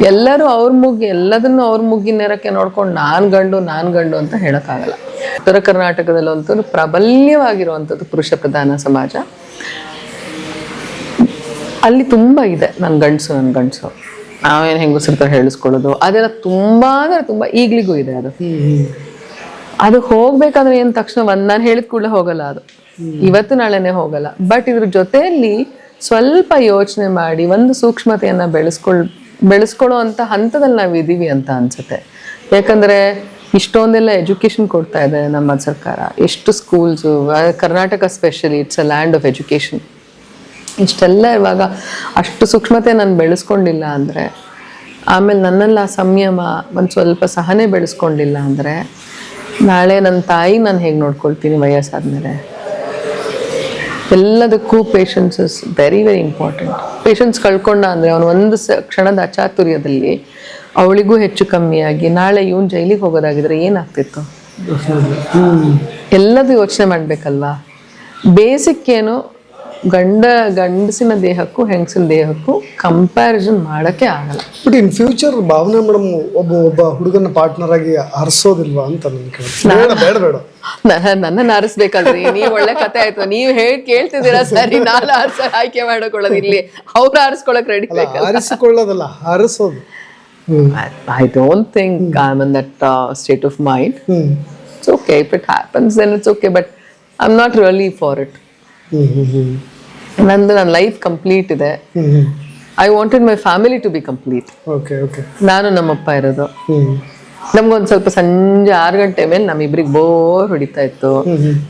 ಎಲ್ಲರೂ ಅವ್ರ ಮುಗ್ಗಿ ಎಲ್ಲದನ್ನು ಅವ್ರ ಮುಗ್ಗಿ ನೆರಕ್ಕೆ ನೋಡ್ಕೊಂಡು ನಾನ್ ಗಂಡು ನಾನ್ ಗಂಡು ಅಂತ ಹೇಳಕ್ಕಾಗಲ್ಲ. ಉತ್ತರ ಕರ್ನಾಟಕದಲ್ಲಂತೂ ಪ್ರಾಬಲ್ಯವಾಗಿರುವಂಥದ್ದು ಪುರುಷ ಪ್ರಧಾನ ಸಮಾಜ. ಅಲ್ಲಿ ತುಂಬಾ ಇದೆ ನನ್ ಗಂಡಸು ನನ್ ಗಂಡಸು. ನಾವೇನು ತರ ಹೇಳಿಸ್ಕೊಳ್ಳೋದು. ಅದೆಲ್ಲ ತುಂಬಾ ಅಂದ್ರೆ ತುಂಬಾ ಈಗ್ಲಿಗೂ ಇದೆ ಅದು. ಅದು ಹೋಗ್ಬೇಕಾದ್ರೆ ಏನ್ ತಕ್ಷಣ ಒಂದ್ ನಾನು ಹೇಳಿದ ಕೂಡಲೇ ಹೋಗಲ್ಲ ಅದು. ಇವತ್ತು ನಾಳೆನೆ ಹೋಗಲ್ಲ. ಬಟ್ ಇದ್ರ ಜೊತೆಯಲ್ಲಿ ಸ್ವಲ್ಪ ಯೋಚನೆ ಮಾಡಿ, ಒಂದು ಸೂಕ್ಷ್ಮತೆಯನ್ನ ಬೆಳೆಸ್ಕೊಳ್ ಬೆಳೆಸ್ಕೊಳ್ಳೋ ಅಂತ ಹಂತದಲ್ಲಿ ನಾವು ಇದೀವಿ ಅಂತ ಅನ್ಸುತ್ತೆ. ಯಾಕಂದ್ರೆ ಇಷ್ಟೊಂದೆಲ್ಲ ಎಜುಕೇಶನ್ ಕೊಡ್ತಾ ಇದೆ ನಮ್ಮ ಸರ್ಕಾರ. ಎಷ್ಟು schools Karnataka specially it's a land of education ಇಷ್ಟೆಲ್ಲ ಇವಾಗ ಅಷ್ಟು ಸೂಕ್ಷ್ಮತೆ ನಾನು ಬೆಳೆಸ್ಕೊಂಡಿಲ್ಲ ಅಂದರೆ, ಆಮೇಲೆ ನನ್ನಲ್ಲಿ ಆ ಸಂಯಮ ಒಂದು ಸ್ವಲ್ಪ ಸಹನೆ ಬೆಳೆಸ್ಕೊಂಡಿಲ್ಲ ಅಂದರೆ, ನಾಳೆ ನನ್ನ ತಾಯಿ ನಾನು ಹೇಗೆ ನೋಡ್ಕೊಳ್ತೀನಿ ವಯಸ್ಸಾದ್ಮೇಲೆ? ಎಲ್ಲದಕ್ಕೂ patience is very very important patience ಕಳ್ಕೊಂಡ ಅಂದರೆ ಅವನು ಒಂದು ಸ ಕ್ಷಣದ ಅಚಾತುರ್ಯದಲ್ಲಿ ಅವಳಿಗೂ ಹೆಚ್ಚು ಕಮ್ಮಿಯಾಗಿ ನಾಳೆ ಇವನು ಜೈಲಿಗೆ ಹೋಗೋದಾಗಿದ್ರೆ ಏನಾಗ್ತಿತ್ತು? ಎಲ್ಲದೂ ಯೋಚನೆ ಮಾಡಬೇಕಲ್ಲ ಬೇಸಿಕ್ ಏನು ಗಂಡ, ಗಂಡಸಿನ ದೇಹಕ್ಕೂ ಹೆಂಗಸಿನ ದೇಹಕ್ಕೂ ಕಂಪ್ಯಾರಿಸನ್ ಮಾಡೋಕ್ಕೆ ಆಗಲ್ಲ. But in future Bhavana madam ಒಬ್ಬ ಒಬ್ಬ ಹುಡುಗನ ಪಾರ್ಟ್ನರ್ ಆಗಿ ಹರಿಸೋದಿಲ್ವಾ ಅಂತ ಬೇಡ ಬೇಡ. ನನ್ನನ್ನು ಆರಿಸ್ಬೇಕಲ್ರಿ. ನೀವ್ ಒಳ್ಳೆ ಕತೆ ಆಯ್ತು. ನೀವ್ ಹೇಳಿ ಕೇಳ್ತಿದ್ದೀರಾ ಸರಿ ನಾನು ಆರ್ಸ ಆಯ್ಕೆ ಮಾಡ್ಕೊಳ್ಳೋದು ಇಲ್ಲಿ. ಅವ್ರು ಆರಿಸ್ಕೊಳಕ್ ರೆಡಿ ಆರಿಸಿಕೊಳ್ಳೋದಲ್ಲ ಹರಿಸೋದು ಹ್ಮ್. I don't think I am in that state of mind hmm. It's okay if it happens then it's okay but I am not really for it hmm hmm hmm. ನಂದು ನನ್ನ ಲೈಫ್ ಕಂಪ್ಲೀಟ್ ಇದೆ. I wanted my family to be complete okay okay ನಾನು ನಮ್ಮಪ್ಪ ಇರೋದು. ಹ್ಮ್. ನಮ್ಗೊಂದ್ ಸ್ವಲ್ಪ ಸಂಜೆ ಆರು ಗಂಟೆ ಮೇಲೆ ನಮ್ಮಿಬ್ರಿಗೆ ಬೋರ್ ಹೊಡಿತಾ ಇತ್ತು.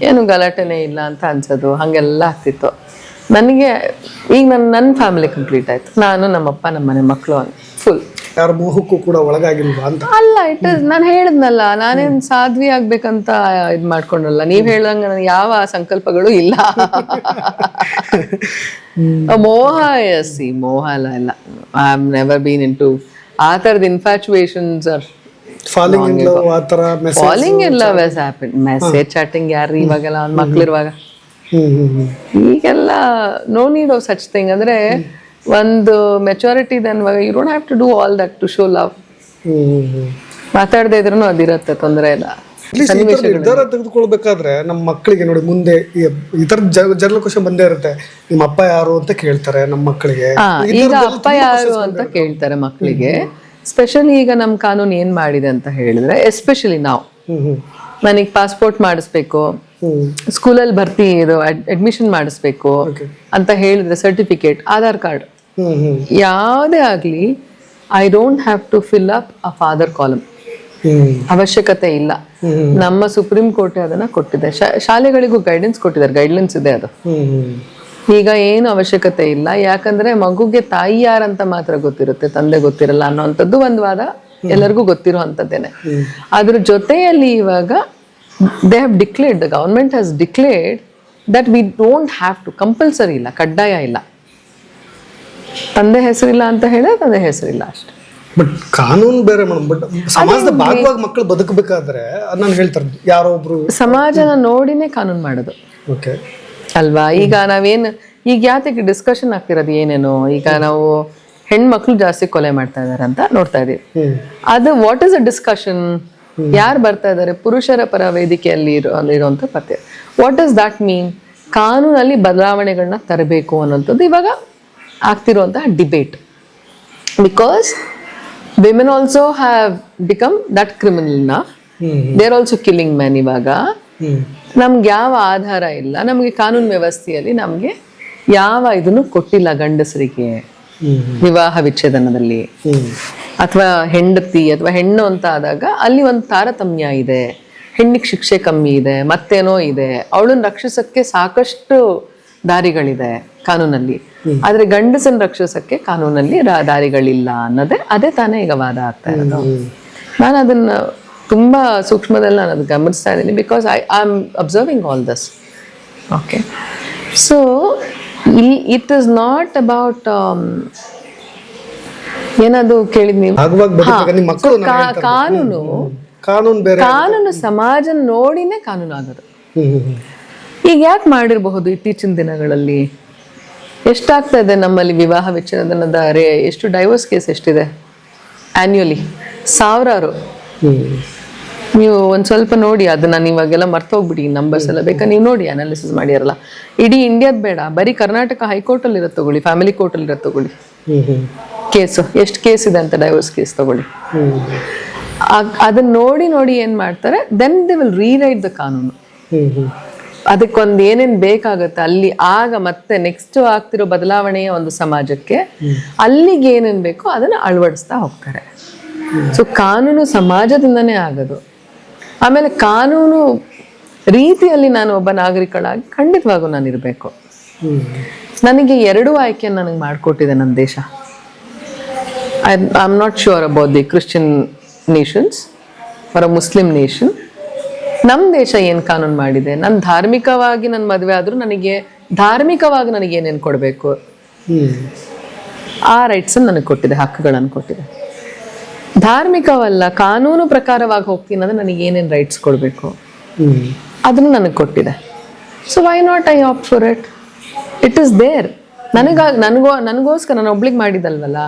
ಏನು ಗಲಾಟೆನೆ ಇಲ್ಲ ಅಂತ ಅನ್ಸೋದು ಹಂಗೆಲ್ಲ ಆಗ್ತಿತ್ತು. ನನಗೆ ಈಗ ನನ್ನ ನನ್ನ ಫ್ಯಾಮಿಲಿ ಕಂಪ್ಲೀಟ್ ಆಯ್ತು. ನಾನು ನಮ್ಮಪ್ಪ ನಮ್ಮ ಮನೆ ಮಕ್ಕಳು ಫುಲ್ ಯಾರ ಮೋಹಕ್ಕೂ ಕೂಡ ಒಳಗಾಗಿಲ್ವಾ ಅಂತ? ಅಲ್ಲ ಇಟ್ ಇಸ್ ನಾನು ಹೇಳಿದ್ನಲ್ಲ ನಾನೇನ್ ಸಾಧ್ವಿ ಆಗ್ಬೇಕಂತ ಇದ್ ಮಾಡ್ಕೊಂಡಲ್ಲ. ನೀವ್ ಹೇಳ್ದಂಗ ನನ್ಗೆ ಯಾವ ಸಂಕಲ್ಪಗಳು ಇಲ್ಲ. ಮೋಹ ಎಸ್ ಈ ಮೋಹ ಅಲ್ಲ ಇಲ್ಲ. I am never been into ಆ ತರದ infatuations or falling in love ಆ ತರ message falling in love has happen message chatting ಯಾರು ಇವಾಗೆಲ್ಲ ಅವ್ನ ಮಕ್ಳಿರುವಾಗ? ಈಗೆಲ್ಲ no need of such thing ಅಂದ್ರೆ ಒಂದು maturity then you don't have to do all that to show love ಮಾತಾಡದೇ ಇದ್ರೂ ಅದಿರತ್ತೆ ತೊಂದರೆ ಇಲ್ಲ. ನಿರ್ಧಾರ ತೆಗೆದುಕೊಳ್ಬೇಕಾದ್ರೆ ನಮ್ಮ ಮಕ್ಕಳಿಗೆ ನೋಡಿ ಮುಂದೆ ಈ- ತರ ಥರ ಜನರಲ್ ಕ್ವಶನ್ ಬಂದೇ ಇರುತ್ತೆ. ನಿಮ್ಮ ಅಪ್ಪ ಯಾರು ಅಂತ ಕೇಳ್ತಾರೆ ನಮ್ಮ ಮಕ್ಕಳಿಗೆ. ಈಗ ಅಪ್ಪ ಯಾರು ಅಂತ ಕೇಳ್ತಾರೆ ಮಕ್ಕಳಿಗೆ. ಸ್ಪೆಷಲಿ ಈಗ ನಮ್ಮ ಕಾನೂನು ಏನ್ ಮಾಡಿದೆ ಅಂತ ಹೇಳಿದ್ರೆ ಎಸ್ಪೆಷಲಿ ನಾವು. ನನಗೆ ಪಾಸ್ಪೋರ್ಟ್ ಮಾಡಿಸ್ಬೇಕು ಸ್ಕೂಲಲ್ಲಿ ಭರ್ತಿ ಇದು ಅಡ್ಮಿಷನ್ ಮಾಡಿಸ್ಬೇಕು ಅಂತ ಹೇಳಿದ್ರೆ ಸರ್ಟಿಫಿಕೇಟ್ ಆಧಾರ್ ಕಾರ್ಡ್. ಯಾವುದೇ ಆಗಲಿ I don't have to fill up a father column ಅವಶ್ಯಕತೆ ಇಲ್ಲ. ನಮ್ಮ ಸುಪ್ರೀಂ ಕೋರ್ಟ್ ಅದನ್ನ ಕೊಟ್ಟಿದೆ. ಶಾಲೆಗಳಿಗೂ ಗೈಡೆನ್ಸ್ ಕೊಟ್ಟಿದ್ದಾರೆ ಗೈಡ್ಲೈನ್ಸ್ ಇದೆ ಅದು. ಈಗ ಏನು ಅವಶ್ಯಕತೆ ಇಲ್ಲ. ಯಾಕಂದ್ರೆ ಮಗುಗೆ ತಾಯಿ ಯಾರಂತ ಮಾತ್ರ ಗೊತ್ತಿರುತ್ತೆ ತಂದೆ ಗೊತ್ತಿರಲ್ಲ ಅನ್ನೋಂಥದ್ದು ಒಂದು ವಾದ ಎಲ್ಲರಿಗೂ ಗೊತ್ತಿರೋ ಅಂಥದ್ದೇನೆ ಅದ್ರ ಜೊತೆಯಲ್ಲಿ ಇವಾಗ they have declared the government has declared that we don't have to compulsory ಇಲ್ಲ ಕಡ್ಡಾಯ ಇಲ್ಲ. ತಂದೆ ಹೆಸರಿಲ್ಲ ಅಂತ ಹೇಳಿದ್ರೆ ತಂದೆ ಹೆಸರಿಲ್ಲ ಅಷ್ಟೇ. ಬಟ್ ಕಾನೂನು ಬೇರೆ ಮೇಡಮ್ ಬಟ್ ಸಮಾಜದ ಭಾಗವಾಗಿ ಮಕ್ಕಳು ಬದುಕಬೇಕಾದ್ರೆ ನಾನು ಹೇಳ್ತಾರೆ ಯಾರೋ ಒಬ್ರು ಸಮಾಜನ ನೋಡಿನೇ ಕಾನೂನು ಮಾಡೋದು. ಓಕೆ ಅಲ್ವಾ? ಈಗ ನಾವೇನು ಈಗ ಯಾತಕ್ಕೆ ಡಿಸ್ಕಷನ್ ಆಗ್ತಿರೋದು ಏನೇನು? ಈಗ ನಾವು ಹೆಣ್ಮಕ್ಳು ಜಾಸ್ತಿ ಕೊಲೆ ಮಾಡ್ತಾ ಇದಾರೆ ಅಂತ ನೋಡ್ತಾ ಇದೀವಿ. ಅದು ವಾಟ್ ಇಸ್ ಅ ಡಿಸ್ಕಷನ್ ಯಾರು ಬರ್ತಾ ಇದ್ದಾರೆ ಪುರುಷರ ಪರ ವೇದಿಕೆಯಲ್ಲಿ ಇರೋ ಇರುವಂತ ಪತ್ತೆ. ವಾಟ್ ಇಸ್ ದಟ್ ಮೀನ್ ಕಾನೂನಲ್ಲಿ ಬದಲಾವಣೆಗಳನ್ನ ತರಬೇಕು ಅನ್ನೋಂಥದ್ದು ಇವಾಗ ಆಗ್ತಿರುವಂತಹ debate because women also have become that ಕ್ರಿಮಿನಲ್ನ they there also killing man ಇವಾಗ. ನಮ್ಗೆ ಯಾವ ಆಧಾರ ಇಲ್ಲ. ನಮಗೆ ಕಾನೂನು ವ್ಯವಸ್ಥೆಯಲ್ಲಿ ನಮಗೆ ಯಾವ ಇದನ್ನು ಕೊಟ್ಟಿಲ್ಲ ಗಂಡಸರಿಗೆ. ವಿವಾಹ ವಿಚ್ಛೇದನದಲ್ಲಿ. ಅಥವಾ ಹೆಂಡತಿ ಅಥವಾ ಹೆಣ್ಣು ಅಂತ ಆದಾಗ ಅಲ್ಲಿ ಒಂದು ತಾರತಮ್ಯ ಇದೆ. ಹೆಣ್ಣಿಗೆ ಶಿಕ್ಷೆ ಕಮ್ಮಿ ಇದೆ, ಮತ್ತೇನೋ ಇದೆ. ಅವಳನ್ನ ರಕ್ಷಿಸಕ್ಕೆ ಸಾಕಷ್ಟು ದಾರಿಗಳಿದೆ ಕಾನೂನಲ್ಲಿ. ಆದ್ರೆ ಗಂಡಸನ್ ರಕ್ಷಿಸಕ್ಕೆ ಕಾನೂನಲ್ಲಿ ದಾರಿಗಳಿಲ್ಲ ಅನ್ನೋದೇ ಅದೇ ತಾನೇ ಈಗ ವಾದ ಆಗ್ತಾ ಇರೋದು. ನಾನು ಅದನ್ನ ತುಂಬಾ ಸೂಕ್ಷ್ಮದಲ್ಲಿ ನಾನು ಅದು ಗಮನಿಸ್ತಾ ಇದ್ದೀನಿ because I I am observing all this okay so it is not about ಏನದು ಕೇಳಿದ್ ನೀವು? ಕಾನೂನು. ಕಾನೂನು ಸಮಾಜ ನೋಡಿನೇ ಕಾನೂನು ಆಗೋದು. ಈಗ ಯಾಕೆ ಮಾಡಿರಬಹುದು ಇತ್ತೀಚಿನ ದಿನಗಳಲ್ಲಿ? ಎಷ್ಟಾಗ್ತಾ ಇದೆ ನಮ್ಮಲ್ಲಿ ವಿವಾಹ ವಿಚ್ಛೇದನದ ರೇ ಎಷ್ಟು ಡೈವರ್ಸ್ ಕೇಸ್ ಎಷ್ಟಿದೆ? ಆನ್ಯುಯಲಿ ಸಾವಿರಾರು. ನೀವು ಒಂದು ಸ್ವಲ್ಪ ನೋಡಿ, ಅದನ್ನ ನೀವಾಗೆಲ್ಲ ಮರ್ತೋಗ್ಬಿಡಿ ನಂಬರ್ಸ್ ಎಲ್ಲ ಬೇಕಾ? ನೀವು ನೋಡಿ ಅನಾಲಿಸಿಸ್ ಮಾಡಿರಲ್ಲ. ಇಡೀ ಇಂಡಿಯಾದ ಬೇಡ, ಬರೀ ಕರ್ನಾಟಕ ಹೈಕೋರ್ಟಲ್ಲಿ ಇರೋದು ತಗೊಳ್ಳಿ ಫ್ಯಾಮಿಲಿ ಕೋರ್ಟಲ್ಲಿ ಇರೋದು ತಗೊಳ್ಳಿ. ಕೇಸು, ಎಷ್ಟು ಕೇಸ್ ಇದೆ ಅಂತ ಡೈವರ್ಸ್ ಕೇಸ್ ತಗೊಳ್ಳಿ. ಅದನ್ನ ನೋಡಿ ನೋಡಿ ಏನ್ ಮಾಡ್ತಾರೆ? Then they will rewrite the ಕಾನೂನು. ಅದಕ್ಕೊಂದು ಏನೇನ್ ಬೇಕಾಗುತ್ತೆ, ಅಲ್ಲಿ ಆಗ ಮತ್ತೆ ನೆಕ್ಸ್ಟ್ ಆಗ್ತಿರೋ ಬದಲಾವಣೆಯ ಒಂದು ಸಮಾಜಕ್ಕೆ ಅಲ್ಲಿಗೆ ಏನೇನ್ ಬೇಕೋ ಅದನ್ನ ಅಳವಡಿಸ್ತಾ ಹೋಗ್ತಾರೆ. ಸೊ ಕಾನೂನು ಸಮಾಜದಿಂದನೇ ಆಗೋದು. ಆಮೇಲೆ ಕಾನೂನು ರೀತಿಯಲ್ಲಿ ನಾನು ಒಬ್ಬ ನಾಗರಿಕಳಾಗಿ ಖಂಡಿತವಾಗೂ ನಾನು ಇರಬೇಕು. ನನಗೆ ಎರಡು ಆಯ್ಕೆ ನನಗೆ ಮಾಡಿಕೊಟ್ಟಿದೆ ನನ್ನ ದೇಶ. I am not sure about the Christian nations for a Muslim nation ನಮ್ಮ ದೇಶ ಏನು ಕಾನೂನು ಮಾಡಿದೆ? ನಾನು ಧಾರ್ಮಿಕವಾಗಿ ನನ್ನ ಮದುವೆ ಆದರೂ ನನಗೆ ಧಾರ್ಮಿಕವಾಗಿ ನನಗೆ ಏನೇನು ಕೊಡಬೇಕು? ಆ ರೈಟ್ಸನ್ನು ನನಗೆ ಕೊಟ್ಟಿದೆ ಹಕ್ಕುಗಳನ್ನು ಕೊಟ್ಟಿದೆ. ಧಾರ್ಮಿಕವಲ್ಲ ಕಾನೂನು ಪ್ರಕಾರವಾಗಿ ಹೋಗ್ತೀನಿ ಅಂದ್ರೆ ನನಗೆ ಏನೇನು ರೈಟ್ಸ್ ಕೊಡಬೇಕು? ಅದನ್ನು ನನಗೆ ಕೊಟ್ಟಿದೆ. So why not I opt for it it is there ನನಗಾಗ ನನಗೋ ನನಗೋಸ್ಕರ ನಾನು ಒಬ್ಳಿಗೆ ಮಾಡಿದಲ್ವಲ್ಲ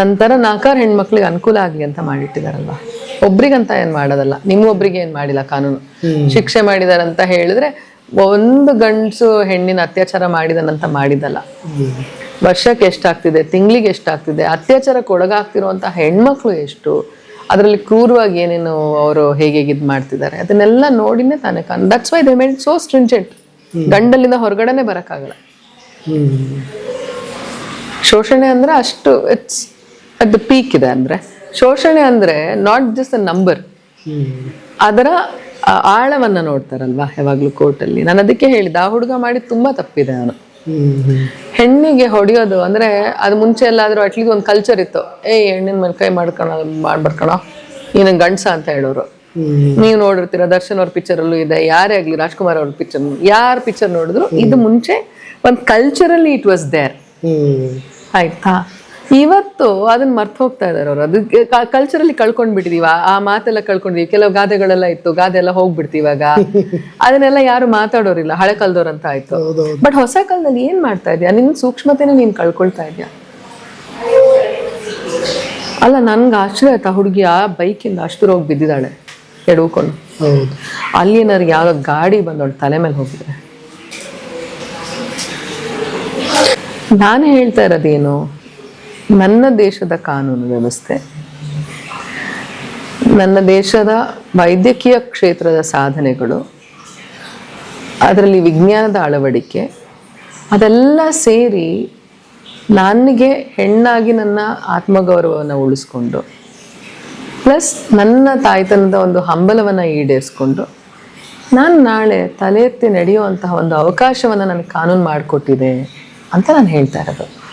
ನಂತರ ನಾಲ್ಕಾರು ಹೆಣ್ಮಕ್ಳಿಗೆ ಅನುಕೂಲ ಆಗಲಿ ಅಂತ ಮಾಡಿಟ್ಟಿದಾರಲ್ವ? ಒಬ್ರಿಗಂತ ಏನು ಮಾಡೋದಲ್ಲ. ನಿಮ್ಗೊಬ್ರಿಗೆ ಏನು ಮಾಡಿಲ್ಲ ಕಾನೂನು? ಶಿಕ್ಷೆ ಮಾಡಿದಾರಂತ ಹೇಳಿದ್ರೆ ಒಂದು ಗಂಡಸು ಹೆಣ್ಣಿನ ಅತ್ಯಾಚಾರ ಮಾಡಿದನಂತ ಮಾಡಿದಲ್ಲ ವರ್ಷಕ್ಕೆ ಎಷ್ಟಾಗ್ತಿದೆ ತಿಂಗಳಿಗೆ ಎಷ್ಟಾಗ್ತಿದೆ ಅತ್ಯಾಚಾರಕ್ಕೆ ಒಳಗಾಗ್ತಿರುವಂಥ ಹೆಣ್ಮಕ್ಳು ಎಷ್ಟು ಅದರಲ್ಲಿ ಕ್ರೂರವಾಗಿ ಏನೇನು ಅವರು ಹೇಗೆ ಇದು ಮಾಡ್ತಿದ್ದಾರೆ ಅದನ್ನೆಲ್ಲ ನೋಡಿನೇ ತಾನೇ ಕಾನ್ that's why they made so stringent ಗಂಡಲ್ಲಿಂದ ಹೊರಗಡೆನೆ ಬರೋಕ್ಕಾಗಲ್ಲ. ಶೋಷಣೆ ಅಂದ್ರೆ ಅಷ್ಟು ಇಟ್ಸ್ ಅಟ್ ದ ಪೀಕ್ ಇದೆ ಅಂದ್ರೆ. ಶೋಷಣೆ ಅಂದ್ರೆ ನಾಟ್ ಜಸ್ಟ್ ಅ ನಂಬರ್ ಅದರ ಆಳವನ್ನ ನೋಡ್ತಾರಲ್ವಾ ಯಾವಾಗ್ಲೂ ಕೋರ್ಟಲ್ಲಿ. ನಾನು ಅದಕ್ಕೆ ಹೇಳಿದ ಆ ಹುಡುಗ ಮಾಡಿ ತುಂಬಾ ತಪ್ಪಿದೆ ಹ್ಮ್ ಹೆಣ್ಣಿಗೆ ಹೊಡೆಯೋದು ಅಂದ್ರೆ ಅದು ಮುಂಚೆ ಎಲ್ಲಾದ್ರೂ ಅಟ್ಲೀಸ್ಟ್ ಒಂದು ಕಲ್ಚರ್ ಇತ್ತು. ಏ ಹೆಣ್ಣಿನ ಮೇಲೆ ಕೈ ಮಾಡ್ಕೊಳ ಮಾಡ್ಬರ್ಕಣೋ ನೀನು ಗಂಡ್ಸ ಅಂತ ಹೇಳೋರು. ನೀವು ನೋಡಿರ್ತೀರ ದರ್ಶನ್ ಅವ್ರ ಪಿಕ್ಚರ್ ಅಲ್ಲೂ ಇದೆ ಯಾರೇ ಆಗ್ಲಿ ರಾಜ್ಕುಮಾರ್ ಅವ್ರ ಪಿಕ್ಚರ್ ಯಾರ ಪಿಕ್ಚರ್ ನೋಡಿದ್ರು ಇದು ಮುಂಚೆ ಒಂದು ಕಲ್ಚರಲಿ ಇಟ್ ವಾಸ್ ದೇರ್ ಆಯ್ತಾ? ಇವತ್ತು ಅದನ್ನ ಮರ್ತು ಹೋಗ್ತಾ ಇದಾರೆ ಅವರು. ಅದಕ್ಕೆ ಕಲ್ಚರಲ್ಲಿ ಕಳ್ಕೊಂಡ್ಬಿಟ್ಟಿದೀವ ಆ ಮಾತೆಲ್ಲ ಕಳ್ಕೊಂಡಿದೀವಿ. ಕೆಲವು ಗಾದೆಗಳೆಲ್ಲ ಇತ್ತು. ಗಾದೆ ಎಲ್ಲ ಹೋಗ್ಬಿಡ್ತಿ ಇವಾಗ. ಅದನ್ನೆಲ್ಲ ಯಾರು ಮಾತಾಡೋರಿಲ್ಲ. ಹಳೆ ಕಾಲದವ್ರಂತ ಆಯ್ತು. ಬಟ್ ಹೊಸ ಕಾಲದಲ್ಲಿ ಏನ್ ಮಾಡ್ತಾ ಇದೀಯ? ನಿನ್ ಸೂಕ್ಷ್ಮತೆನ ನೀನ್ ಕಳ್ಕೊಳ್ತಾ ಇದೀಯ? ಅಲ್ಲ ನನ್ಗೆ ಆಶ್ಚರ್ಯ ಆಯ್ತಾ? ಹುಡುಗಿ ಆ ಬೈಕಿಂದ ಅಷ್ಟು ಹೋಗಿ ಬಿದ್ದಿದ್ದಾಳೆ. ಎಡ್ಕೊಂಡು ಹೌದು. ಅಲ್ಲಿ ಏನಾರು ಯಾವ ಗಾಡಿ ಬಂದವಳು ತಲೆ ಮೇಲೆ ಹೋಗಿದೆ ನಾನು ಹೇಳ್ತಾ ಇರೋದೇನು? ನನ್ನ ದೇಶದ ಕಾನೂನು ವ್ಯವಸ್ಥೆ, ನನ್ನ ದೇಶದ ವೈದ್ಯಕೀಯ ಕ್ಷೇತ್ರದ ಸಾಧನೆಗಳು, ಅದರಲ್ಲಿ ವಿಜ್ಞಾನದ ಅಳವಡಿಕೆ, ಅದೆಲ್ಲ ಸೇರಿ ನನಗೆ ಹೆಣ್ಣಾಗಿ ನನ್ನ ಆತ್ಮಗೌರವವನ್ನು ಉಳಿಸ್ಕೊಂಡು, ಪ್ಲಸ್ ನನ್ನ ತಾಯ್ತನದ ಒಂದು ಹಂಬಲವನ್ನು ಈಡೇರಿಸ್ಕೊಂಡು, ನಾನು ನಾಳೆ ತಲೆ ಎತ್ತಿ ನಡೆಯುವಂತಹ ಒಂದು ಅವಕಾಶವನ್ನು ನನಗೆ ಕಾನೂನು ಮಾಡಿಕೊಟ್ಟಿದೆ ಅಂತ ನಾನು ಹೇಳ್ತಾ ಇರೋದು.